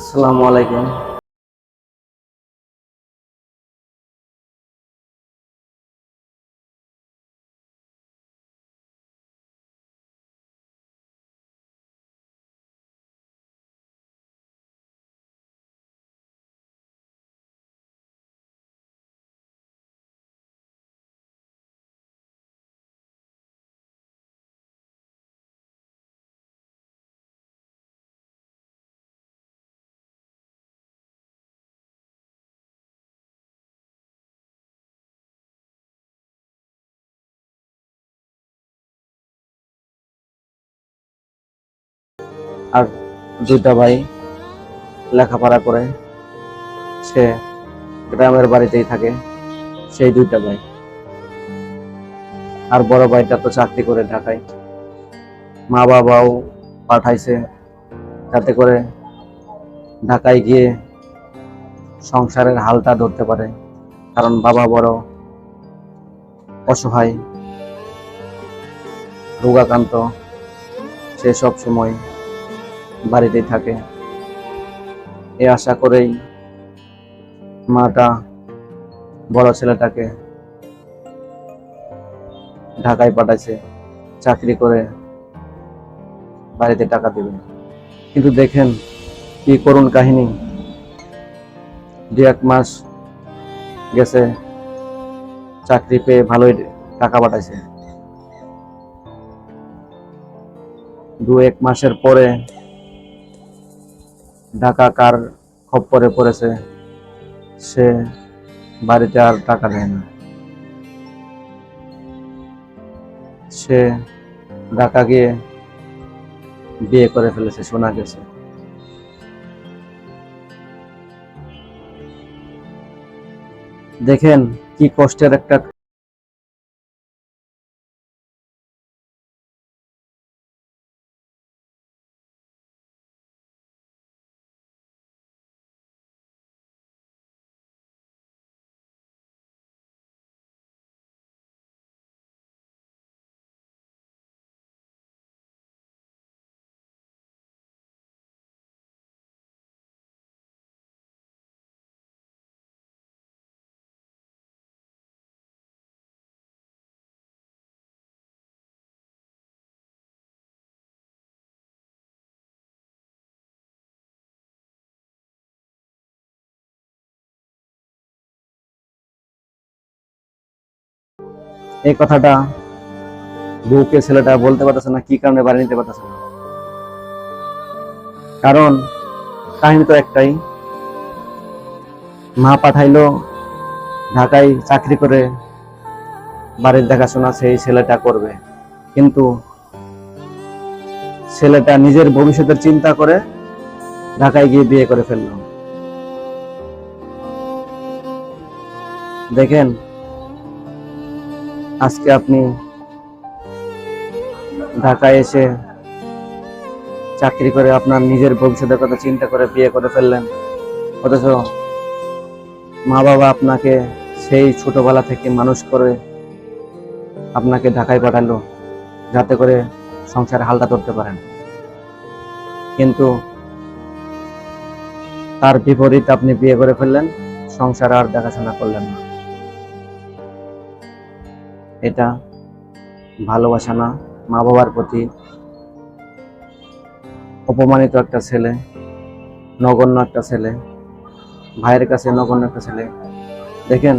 আসসালামু আলাইকুম। দুইটা ভাই লেখাপড়া করে, সে গ্রামের বাড়িতেই থাকে, সেই দুইটা ভাই। আর বড় ভাইটা তো চাকরি করে ঢাকায়। মা বাবাও পাঠাইছে যাতে করে ঢাকায় গিয়ে সংসারের হালটা ধরতে পারে। কারণ বাবা বড় অসহায়, রোগাক্রান্ত, সে সব সময় বাড়িতেই থাকে। এ আশা করেই মাটা বড় ছেলেটাকে ঢাকায় পাঠাইছে, চাকরি করে বাড়িতে টাকা দিবে। কিন্তু দেখেন কি করুণ কাহিনী। দু এক মাস গেছে, চাকরি পেয়ে ভালোই টাকা পাঠাইছে। দু এক মাসের পরে ঢাকা কার খপ্পরে পড়েছে, সে বাড়িতে আর টাকা দেয় না। সে ঢাকা গিয়ে বিয়ে করে ফেলেছে শোনা গেছে। দেখেন কি কষ্টের একটা এই কথাটা বউকে ছেলেটা বলতে পারতেছে না, কি কারণে বাড়ি নিতে পারতেছে না? কারণ কাহিনী তো একটাই, মা পাঠাইলো, ঢাকায় চাকরি করে বাড়ির দেখাশোনা সেই ছেলেটা করবে। কিন্তু ছেলেটা নিজের ভবিষ্যতের চিন্তা করে ঢাকায় গিয়ে বিয়ে করে ফেলল। দেখেন আজকে আপনি ঢাকায় এসে চাকরি করে আপনার নিজের ভবিষ্যতের কথা চিন্তা করে বিয়ে করে ফেললেন। অথচ মা বাবা আপনাকে সেই ছোটবেলা থেকে মানুষ করে আপনাকে ঢাকায় পাঠালো, যাতে করে সংসারে হালটা ধরতে পারেন। কিন্তু তার বিপরীত আপনি বিয়ে করে ফেললেন, সংসার আর দেখাশোনা করলেন না। এটা ভালোবাসা না মা বাবার প্রতি অপমানিত একটা ছেলে, নগণ্য একটা ছেলে, ভাইয়ের কাছে নগণ্য একটা ছেলে। দেখেন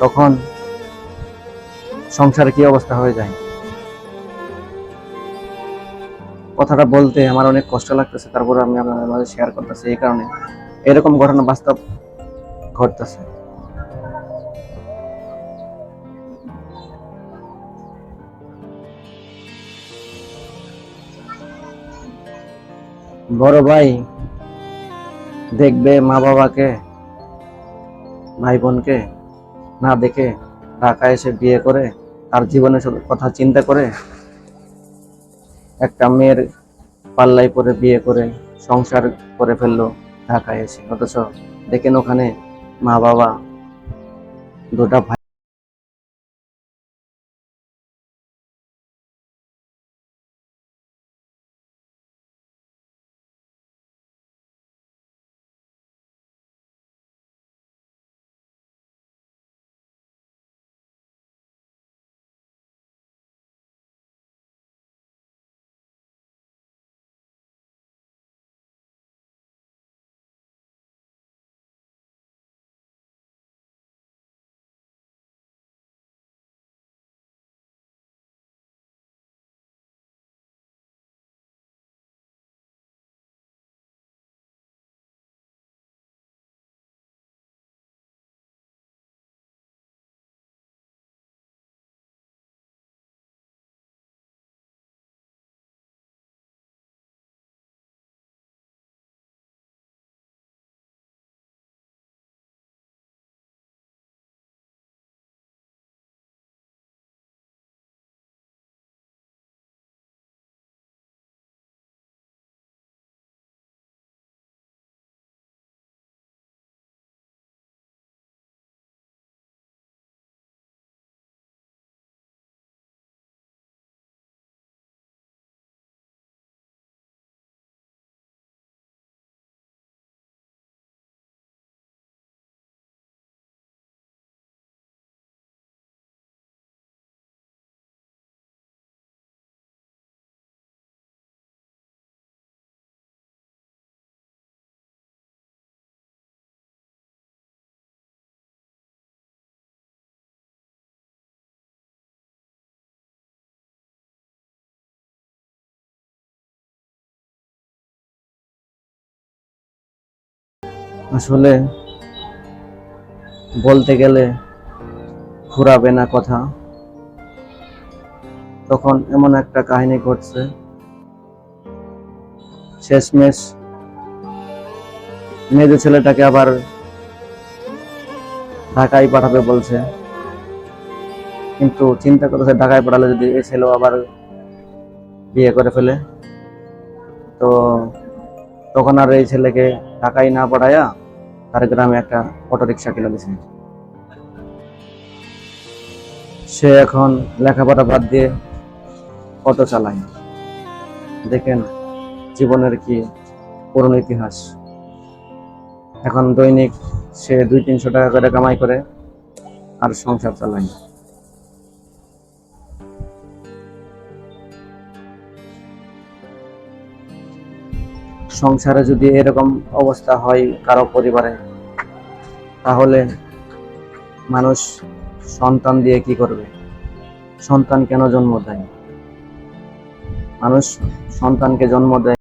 তখন সংসারে কি অবস্থা হয়ে যায়। কথাটা বলতে আমার অনেক কষ্ট লাগতেছে, তারপরে আমি আপনাদের মাঝে শেয়ার করতেছি এই কারণে। এরকম ঘটনা বাস্তব ঘটতেছে। বড় ভাই, দেখবে মা বাবাকে, ভাই বোনকে না দেখে ঢাকা এসে বিয়ে করে তার জীবনের কথা চিন্তা করে একটা মেয়ের পাল্লাই পরে বিয়ে করে, সংসার করে ফেলল ঢাকায় এসে। অথচ দেখেন ওখানে মা বাবা দুটা ভাই আসলে বলতে গেলে ফুরাবে না কথা। তখন এমন একটা কাহিনী ঘটছে। শেষমেশ মেজো ছেলেটাকে আবার ঢাকায় পাঠাবে বলছে। কিন্তু চিন্তা করেছে ঢাকায় পাঠালে যদি এই ছেলেও আবার বিয়ে করে ফেলে। তো তখন আর এই ছেলেকে ঢাকায় না পাঠাইয়া তার গ্রামে একটা অটো রিক্সা কিনে দিছে সে এখন লেখাপড়া বাদ দিয়ে অটো চালায়। দেখেন জীবনের কি পুরনো ইতিহাস। এখন দৈনিক সে দুই তিনশো টাকা করে কামাই করে আর সংসার চালায় সংসারে যদি এরকম অবস্থা হয় কারও পরিবারে, তাহলে মানুষ সন্তান দিয়ে কি করবে? সন্তান কেন জন্ম দেয়? মানুষ সন্তানকে জন্ম দেয়